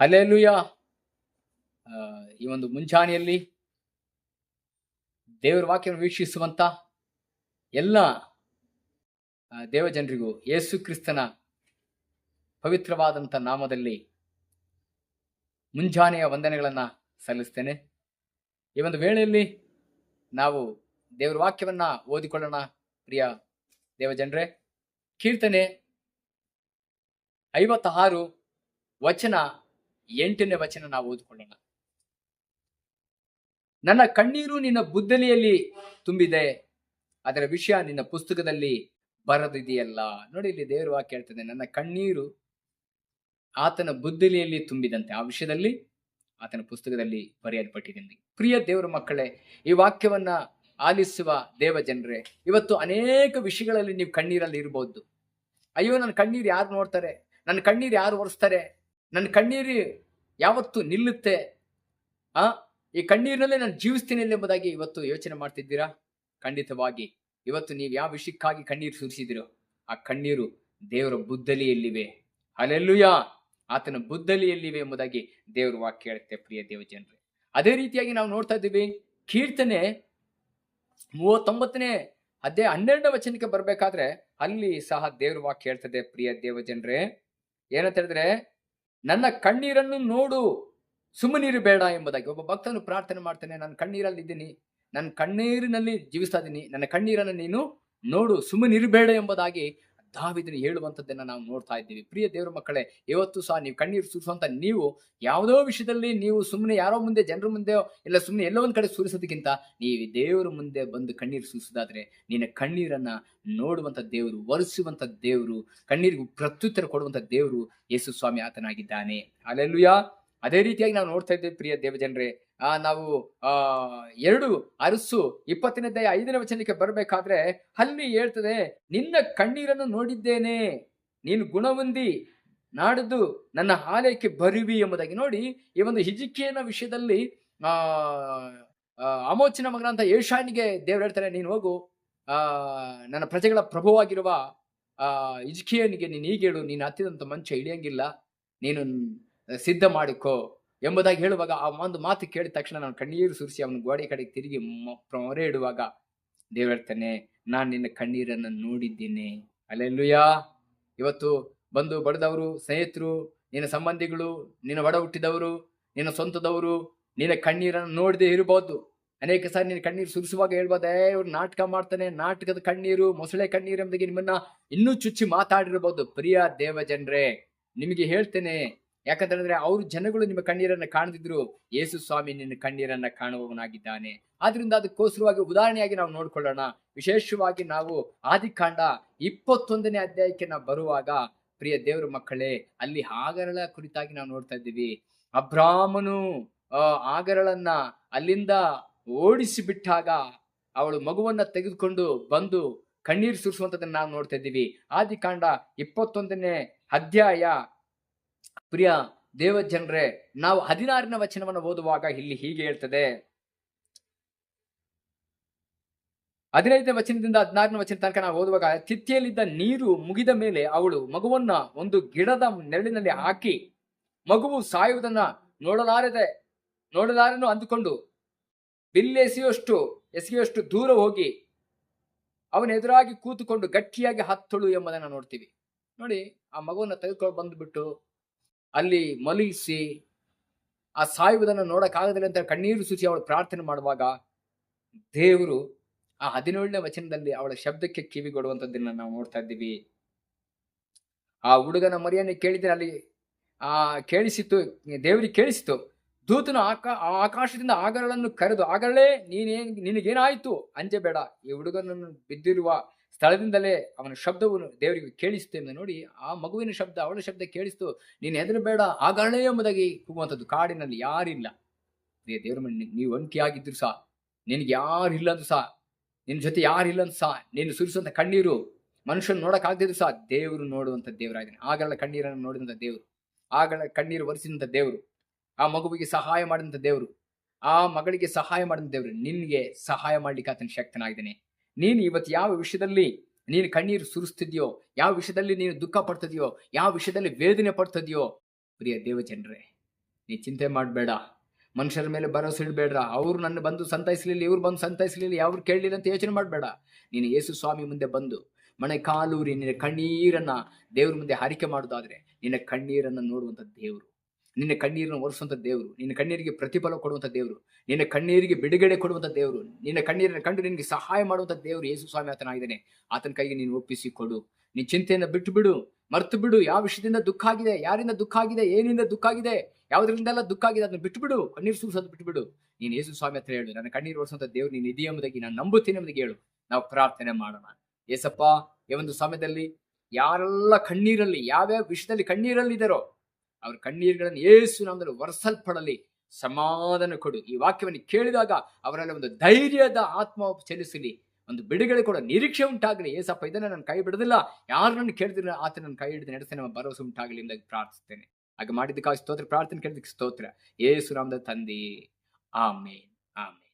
Alleluia ಈ ಒಂದು ಮುಂಜಾನೆಯಲ್ಲಿ ದೇವರ ವಾಕ್ಯವನ್ನು ವೀಕ್ಷಿಸುವಂಥ ಎಲ್ಲ ದೇವಜನರಿಗೂ ಯೇಸು ಕ್ರಿಸ್ತನ ಪವಿತ್ರವಾದಂಥ ನಾಮದಲ್ಲಿ ಮುಂಜಾನೆಯ ವಂದನೆಗಳನ್ನು ಸಲ್ಲಿಸ್ತೇನೆ. ಈ ಒಂದು ವೇಳೆಯಲ್ಲಿ ನಾವು ದೇವರ ವಾಕ್ಯವನ್ನು ಓದಿಕೊಳ್ಳೋಣ, ಪ್ರಿಯ ದೇವಜನರೇ. ಕೀರ್ತನೆ ಐವತ್ತಾರು ವಚನ ಎಂಟನೇ ವಚನ ನಾವು ಓದ್ಕೊಳ್ಳೋಣ. ನನ್ನ ಕಣ್ಣೀರು ನಿನ್ನ ಬುದ್ದಲಿಯಲ್ಲಿ ತುಂಬಿದೆ, ಅದರ ವಿಷಯ ನಿನ್ನ ಪುಸ್ತಕದಲ್ಲಿ ಬರೆದಿದೆಯಲ್ಲ. ನೋಡಿ ಇಲ್ಲಿ ದೇವರು ವಾಕ್ಯ ಹೇಳ್ತದೆ, ನನ್ನ ಕಣ್ಣೀರು ಆತನ ಬುದ್ಧಲಿಯಲ್ಲಿ ತುಂಬಿದಂತೆ. ಆ ವಿಷಯದಲ್ಲಿ ಆತನ ಪುಸ್ತಕದಲ್ಲಿ ಬರೆಯಲ್ಪಟ್ಟಿದೆ. ಪ್ರಿಯ ದೇವರ ಮಕ್ಕಳೇ, ಈ ವಾಕ್ಯವನ್ನ ಆಲಿಸುವ ದೇವ ಜನರೇ ಇವತ್ತು ಅನೇಕ ವಿಷಯಗಳಲ್ಲಿ ನೀವು ಕಣ್ಣೀರಲ್ಲಿ ಇರಬಹುದು. ಅಯ್ಯೋ, ನನ್ನ ಕಣ್ಣೀರು ಯಾರು ನೋಡ್ತಾರೆ? ನನ್ನ ಕಣ್ಣೀರು ಯಾರು ಒರೆಸ್ತಾರೆ? ನನ್ನ ಕಣ್ಣೀರು ಯಾವತ್ತು ನಿಲ್ಲುತ್ತೆ? ಆ? ಈ ಕಣ್ಣೀರಿನಲ್ಲೇ ನಾನು ಜೀವಿಸ್ತೀನಿ ಎಂಬುದಾಗಿ ಇವತ್ತು ಯೋಚನೆ ಮಾಡ್ತಿದ್ದೀರಾ? ಖಂಡಿತವಾಗಿ. ಇವತ್ತು ನೀವು ಯಾವ ವಿಷಯಕ್ಕಾಗಿ ಕಣ್ಣೀರು ಸುರಿಸಿದಿರೋ, ಆ ಕಣ್ಣೀರು ದೇವರ ಬುದ್ದಲಿಯಲ್ಲಿವೆ ಅಲ್ಲೆಲ್ಲೂಯ ಆತನ ಬುದ್ದಲಿಯಲ್ಲಿವೆ ಎಂಬುದಾಗಿ ದೇವರ ವಾಕ್ಯ ಹೇಳುತ್ತೆ ಪ್ರಿಯ ದೇವ ಜನರೇ ಅದೇ ರೀತಿಯಾಗಿ ನಾವು ನೋಡ್ತಾ ಇದ್ದೀವಿ, ಕೀರ್ತನೆ ಮೂವತ್ತೊಂಬತ್ತನೇ ಅದೇ ಹನ್ನೆರಡನೇ ವಚನಕ್ಕೆ ಬರ್ಬೇಕಾದ್ರೆ ಅಲ್ಲಿ ಸಹ ದೇವ್ರ ವಾಕ್ಯ ಹೇಳ್ತದೆ ಪ್ರಿಯ ದೇವ ಜನರೇ ಏನಂತ ಹೇಳಿದ್ರೆ ನನ್ನ ಕಣ್ಣೀರನ್ನು ನೋಡು. ಸುಮ್ಮನೀರು ಬೇಡ ಎಂಬುದಾಗಿ ಒಬ್ಬ ಭಕ್ತನು ಪ್ರಾರ್ಥನೆ ಮಾಡ್ತೇನೆ ನಾನು ಕಣ್ಣೀರಲ್ಲಿ ಇದ್ದೀನಿ. ನನ್ನ ಕಣ್ಣೀರಿನಲ್ಲಿ ಜೀವಿಸ್ತಾ ಇದ್ದೀನಿ. ನನ್ನ ಕಣ್ಣೀರನ್ನು ನೀನು ನೋಡು. ಸುಮ್ಮನಿರಬೇಡ ಎಂಬುದಾಗಿ ದಾವಿದನು ಹೇಳುವಂಥದ್ದನ್ನ ನಾವು ನೋಡ್ತಾ ಇದ್ದೀವಿ. ಪ್ರಿಯ ದೇವರ ಮಕ್ಕಳೇ ಇವತ್ತು ಸಹ ನೀವು ಕಣ್ಣೀರು ಸುರಿಸುವಂತ ನೀವು ಯಾವುದೋ ವಿಷಯದಲ್ಲಿ ನೀವು ಸುಮ್ಮನೆ ಯಾರೋ ಮುಂದೆ, ಜನರ ಮುಂದೆ ಇಲ್ಲ ಸುಮ್ಮನೆ ಎಲ್ಲ ಒಂದ್ ಕಡೆ ಸುರಿಸೋದಕ್ಕಿಂತ ನೀವು ದೇವರ ಮುಂದೆ ಬಂದು ಕಣ್ಣೀರು ಸುರಿಸೋದಾದ್ರೆ ನಿನ್ನ ಕಣ್ಣೀರನ್ನ ನೋಡುವಂತ ದೇವರು, ಒರೆಸುವಂಥ ದೇವರು, ಕಣ್ಣೀರಿಗೂ ಪ್ರತ್ಯುತ್ತರ ಕೊಡುವಂತ ದೇವರು ಯೇಸು ಸ್ವಾಮಿ ಆತನಾಗಿದ್ದಾನೆ. ಅಲ್ಲೆಲ್ಲುಯ ಅದೇ ರೀತಿಯಾಗಿ ನಾವು ನೋಡ್ತಾ ಇದ್ದೇವೆ ಪ್ರಿಯ ದೇವಜನರೇ. ಆ, ನಾವು, ಆ, ಎರಡು ಅರಸು ಇಪ್ಪತ್ತನೇ ಐದನೇ ವಚನಕ್ಕೆ ಬರಬೇಕಾದ್ರೆ ಅಲ್ಲಿ ಹೇಳ್ತದೆ, ನಿನ್ನ ಕಣ್ಣೀರನ್ನು ನೋಡಿದ್ದೇನೆ, ನೀನು ಗುಣಹೊಂದಿ, ನಾಡಿದ್ದು ನನ್ನ ಆಲಯಕ್ಕೆ ಬರುವಿ ಎಂಬುದಾಗಿ. ನೋಡಿ, ಈ ಒಂದು ಹಿಜಿಕೆಯನ್ನ ವಿಷಯದಲ್ಲಿ, ಆ ಅಮೋಚನ ಮಗನಂತ ಏಷಾನಿಗೆ ದೇವ್ರು ಹೇಳ್ತಾರೆ, ನೀನು ಹೋಗು, ಆ, ನನ್ನ ಪ್ರಜೆಗಳ ಪ್ರಭುವಾಗಿರುವ, ಆ, ಹಿಜ್ಕಿಯನಿಗೆ ನೀನು ಈಗೇಳು ನೀನು ಹತ್ತಿದಂತ ಮಂಚ ಇಳಿಯಂಗಿಲ್ಲ, ನೀನು ಸಿದ್ಧ ಮಾಡಿಕೋ ಎಂಬುದಾಗಿ ಹೇಳುವಾಗ ಆ ಒಂದು ಮಾತು ಕೇಳಿದ ತಕ್ಷಣ ನಾನು ಕಣ್ಣೀರು ಸುರಿಸಿ ಅವನ ಗೋಡೆ ಕಡೆಗೆ ತಿರುಗಿ ಮೊರೆ ಇಡುವಾಗ ದೇವ್ ಹೇಳ್ತಾನೆ ನಾನು ನಿನ್ನ ಕಣ್ಣೀರನ್ನು ನೋಡಿದ್ದೇನೆ. ಅಲ್ಲೆಲ್ಲುಯಾ ಇವತ್ತು ಬಂದು ಬಡದವರು, ಸ್ನೇಹಿತರು, ನಿನ್ನ ಸಂಬಂಧಿಗಳು, ನಿನ್ನ ಒಡ ಹುಟ್ಟಿದವರು, ನಿನ್ನ ಸ್ವಂತದವರು, ನಿನ್ನ ಕಣ್ಣೀರನ್ನು ನೋಡದೆ ಇರಬಹುದು. ಅನೇಕ ಸಾರಿ ನಿನ್ನ ಕಣ್ಣೀರು ಸುರಿಸುವಾಗ ಹೇಳ್ಬೋದೇ ಇವ್ರು ನಾಟಕ ಮಾಡ್ತಾನೆ, ನಾಟಕದ ಕಣ್ಣೀರು, ಮೊಸಳೆ ಕಣ್ಣೀರು ನಿಮ್ಮನ್ನ ಇನ್ನೂ ಚುಚ್ಚಿ ಮಾತಾಡಿರಬಹುದು. ಪ್ರಿಯ ದೇವ ಜನರೇ ನಿಮಗೆ ಹೇಳ್ತೇನೆ ಯಾಕಂತಂದ್ರೆ ಅವ್ರ ಜನಗಳು ನಿಮ್ಮ ಕಣ್ಣೀರನ್ನ ಕಾಣದಿದ್ರು ಯೇಸು ಸ್ವಾಮಿ ನಿನ್ನ ಕಣ್ಣೀರನ್ನ ಕಾಣುವವನಾಗಿದ್ದಾನೆ. ಆದ್ರಿಂದ ಅದಕ್ಕೋಸ್ಕರವಾಗಿ ಉದಾಹರಣೆಯಾಗಿ ನಾವು ನೋಡ್ಕೊಳ್ಳೋಣ. ವಿಶೇಷವಾಗಿ ನಾವು ಆದಿಕಾಂಡ ಇಪ್ಪತ್ತೊಂದನೇ ಅಧ್ಯಾಯಕ್ಕೆ ನಾವು ಬರುವಾಗ, ಪ್ರಿಯ ದೇವರ ಮಕ್ಕಳೇ, ಅಲ್ಲಿ ಆಗರಳ ಕುರಿತಾಗಿ ನಾವು ನೋಡ್ತಾ ಇದ್ದೀವಿ. ಅಬ್ರಾಹ್ಮನು ಆಗರಳನ್ನ ಅಲ್ಲಿಂದ ಓಡಿಸಿ ಬಿಟ್ಟಾಗ ಅವಳು ಮಗುವನ್ನ ತೆಗೆದುಕೊಂಡು ಬಂದು ಕಣ್ಣೀರು ಸುರಿಸುವಂತದನ್ನ ನಾವು ನೋಡ್ತಾ ಇದ್ದೀವಿ. ಆದಿಕಾಂಡ ಇಪ್ಪತ್ತೊಂದನೇ ಅಧ್ಯಾಯ ಪ್ರಿಯ ದೇವಜನರೇ, ನಾವು ಹದಿನಾರನ ವಚನವನ್ನು ಓದುವಾಗ ಇಲ್ಲಿ ಹೀಗೆ ಹೇಳ್ತದೆ. ಹದಿನೈದನೇ ವಚನದಿಂದ ಹದಿನಾರನೇ ವಚನ ತನಕ ನಾವು ಓದುವಾಗ, ತಿಥಿಯಲ್ಲಿದ್ದ ನೀರು ಮುಗಿದ ಮೇಲೆ ಅವಳು ಮಗುವನ್ನ ಒಂದು ಗಿಡದ ನೆರಳಿನಲ್ಲಿ ಹಾಕಿ, ಮಗುವು ಸಾಯುವುದನ್ನ ನೋಡಲಾರದೆ, ನೋಡಲಾರನು ಅಂದುಕೊಂಡು, ಬಿಲ್ಲೆಸೆಯುವಷ್ಟು, ಎಸೆಯುವಷ್ಟು ದೂರ ಹೋಗಿ, ಅವನ ಎದುರಾಗಿ ಕೂತುಕೊಂಡು ಗಟ್ಟಿಯಾಗಿ ಹತ್ತಳು ಎಂಬುದನ್ನ ನೋಡ್ತೀವಿ. ನೋಡಿ, ಆ ಮಗುವನ್ನ ತೆಗೆದುಕೊಂಡು ಬಂದ್ಬಿಟ್ಟು ಅಲ್ಲಿ ಮಲಗಿಸಿ ಆ ಸಾಯುವುದನ್ನು ನೋಡಕ್ಕಾಗದಿಲ್ಲ ಅಂತ ಕಣ್ಣೀರು ಸುಚಿ ಅವಳು ಪ್ರಾರ್ಥನೆ ಮಾಡುವಾಗ ದೇವರು ಆ ಹದಿನೇಳನೇ ವಚನದಲ್ಲಿ ಅವಳ ಶಬ್ದಕ್ಕೆ ಕಿವಿಗೊಡುವಂಥದ್ದನ್ನ ನಾವು ನೋಡ್ತಾ ಇದ್ದೀವಿ. ಆ ಹುಡುಗನ ಮರಿಯನ್ನು ಕೇಳಿದ್ರೆ ಅಲ್ಲಿ ಆ ಕೇಳಿಸಿತ್ತು ದೇವರಿಗೆ ಕೇಳಿಸಿತು, ದೂತನು ಆಕಾ, ಆ ಆಕಾಶದಿಂದ ಆಗರಳನ್ನು ಕರೆದು, ಆಗರಳೇ ನೀನೇನ್ ನಿನಗೇನಾಯ್ತು? ಅಂಜಬೇಡ, ಈ ಹುಡುಗನನ್ನು ಬಿದ್ದಿರುವ ಸ್ಥಳದಿಂದಲೇ ಅವನ ಶಬ್ದವನ್ನು ದೇವರಿಗೆ ಕೇಳಿಸ್ತು ಎಂದು ನೋಡಿ, ಆ ಮಗುವಿನ ಶಬ್ದ, ಅವಳ ಶಬ್ದ ಕೇಳಿಸ್ತು, ನೀನು ಹೆದರಬೇಡ ಆಗಳೇ ಎಂಬುದಾಗಿ ಕೂಗುವಂಥದ್ದು. ಕಾಡಿನಲ್ಲಿ ಯಾರಿಲ್ಲ. ದೇವರ ಮನೆ ನೀವು ಒಂಟಿಯಾಗಿದ್ರು ಸಹ ನಿನಗೆ ಯಾರಿಲ್ಲ ಅಂದ್ರು ಸಹ ನಿನ್ನ ಜೊತೆ ಯಾರಿಲ್ಲ ಅಂತ ಸಹ ನೀನು ಸುರಿಸುವಂಥ ಕಣ್ಣೀರು ಮನುಷ್ಯನ ನೋಡೋಕ್ಕಾಗದಿದ್ರು ಸಹ ದೇವರು ನೋಡುವಂಥ ದೇವರಾಗಿದ್ದಾನೆ. ಆಗಲ ಕಣ್ಣೀರನ್ನು ನೋಡಿದಂಥ ದೇವರು ಆಗಲ ಕಣ್ಣೀರು ಒರೆಸಿದಂಥ ದೇವರು, ಆ ಮಗುವಿಗೆ ಸಹಾಯ ಮಾಡಿದಂಥ ದೇವರು, ಆ ಮಗಳಿಗೆ ಸಹಾಯ ಮಾಡಿದಂಥ ದೇವರು, ನಿನಗೆ ಸಹಾಯ ಮಾಡ್ಲಿಕ್ಕೆ ಆತನ ಶಕ್ತನಾಗಿದ್ದಾನೆ. ನೀನು ಇವತ್ತು ಯಾವ ವಿಷಯದಲ್ಲಿ ನೀನು ಕಣ್ಣೀರು ಸುರಿಸ್ತಿದ್ಯೋ, ಯಾವ ವಿಷಯದಲ್ಲಿ ನೀನು ದುಃಖ ಪಡ್ತಿದ್ಯೋ, ಯಾವ ವಿಷಯದಲ್ಲಿ ವೇದನೆ ಪಡ್ತಿದ್ಯೋ, ಪ್ರಿಯ ದೇವ ಜನರೇ, ನೀ ಚಿಂತೆ ಮಾಡಬೇಡ. ಮನುಷ್ಯರ ಮೇಲೆ ಭರವಸೆ ಇಡಬೇಡ್ರ. ಅವರು ನನ್ನ ಬಂದು ಸಂತೈಸಲಿಲ್ಲ, ಇವ್ರು ಬಂದು ಸಂತೈಸಲಿಲ್ಲ, ಯಾವ್ರು ಕೇಳಲಿಲ್ಲ ಅಂತ ಯೋಚನೆ ಮಾಡಬೇಡ. ನೀನು ಯೇಸು ಸ್ವಾಮಿ ಮುಂದೆ ಬಂದು, ಮನೆ ಕಾಲೂರಿ ನಿನ್ನ ಕಣ್ಣೀರನ್ನ ದೇವ್ರ ಮುಂದೆ ಹಾರಿಕೆ ಮಾಡೋದಾದ್ರೆ, ನಿನ್ನ ಕಣ್ಣೀರನ್ನ ನೋಡುವಂಥ ದೇವರು. ನಿನ್ನ ಕಣ್ಣೀರನ್ನು ಒರೆಸುವಂಥ ದೇವರು, ನಿನ್ನ ಕಣ್ಣೀರಿಗೆ ಪ್ರತಿಫಲ ಕೊಡುವಂಥ ದೇವರು, ನಿನ್ನ ಕಣ್ಣೀರಿಗೆ ಬಿಡುಗಡೆ ಕೊಡುವಂಥ ದೇವರು, ನಿನ್ನ ಕಣ್ಣೀರನ್ನು ಕಂಡು ನಿನಗೆ ಸಹಾಯ ಮಾಡುವಂಥ ದೇವರು ಯೇಸು ಸ್ವಾಮಿ ಆತನಾಗಿದ್ದಾನೆ ಆತನ ಕೈಗೆ ನೀನು ಒಪ್ಪಿಸಿ ಕೊಡು. ನಿನ್ನ ಚಿಂತೆಯನ್ನು ಬಿಟ್ಟು ಬಿಡು, ಮರ್ತು ಬಿಡು. ಯಾವ ವಿಷಯದಿಂದ ದುಃಖ ಆಗಿದೆ, ಯಾರಿಂದ ದುಃಖ ಆಗಿದೆ, ಏನಿಂದ ದುಃಖ ಆಗಿದೆ, ಯಾವುದರಿಂದೆಲ್ಲ ದುಃಖ ಆಗಿದೆ ಅದನ್ನ ಬಿಟ್ಟುಬಿಡು ಕಣ್ಣೀರು ಸುರಿಸೋದು ಬಿಟ್ಟುಬಿಡು ನೀನು ಯೇಸು ಸ್ವಾಮಿ ಹತ್ರ ಹೇಳು, ನನ್ನ ಕಣ್ಣೀರು ಓಡಿಸುವಂಥ ದೇವ್ರು ನೀನು ಇದೆಯ ಎಂಬುದಾಗಿ ನಾನು ನಂಬುತ್ತೇನೆ ಎಂಬುದಾಗಿ ಹೇಳು. ನಾವು ಪ್ರಾರ್ಥನೆ ಮಾಡೋಣ. ಏಸಪ್ಪ, ಈ ಒಂದು ಸಮಯದಲ್ಲಿ ಯಾರೆಲ್ಲ ಕಣ್ಣೀರಲ್ಲಿ, ಯಾವ್ಯಾವ ವಿಷಯದಲ್ಲಿ ಕಣ್ಣೀರಲ್ಲಿ ಇದ್ದಾರೋ ಅವ್ರ ಕಣ್ಣೀರುಗಳನ್ನು ಏಸು ನಾಮದಲ್ಲಿ ಒರೆಸಲ್ಪಡಲಿ. ಸಮಾಧಾನ ಕೊಡು. ಈ ವಾಕ್ಯವನ್ನು ಕೇಳಿದಾಗ ಅವರಲ್ಲಿ ಒಂದು ಧೈರ್ಯದ ಆತ್ಮ ಚಲಿಸಲಿ. ಒಂದು ಬಿಡುಗಡೆ ಕೂಡ. ನಿರೀಕ್ಷೆ ಉಂಟಾಗಲಿ. ಏಸಪ್ಪ, ಇದನ್ನ ನಾನು ಕೈ ಬಿಡೋದಿಲ್ಲ. ಯಾರು ನನ್ನ ಕೇಳಿದ್ರೆ ಆತ ನನ್ನ ಕೈ ಹಿಡಿದು ನಡೆಸ್ತೇನೆ ನಮ್ಮ ಭರವಸೆ ಉಂಟಾಗಲಿ ಎಂದು ಪ್ರಾರ್ಥಿಸ್ತೇನೆ ಹಾಗೆ ಮಾಡಿದ್ದಕ್ಕಾಗಿ ಸ್ತೋತ್ರ. ಪ್ರಾರ್ಥನೆ ಕೇಳಿದಕ್ಕೆ ಸ್ತೋತ್ರ. ಏಸು ನಾಮದ ತಂದೆ. ಆಮೇನ್. ಆಮೇನ್.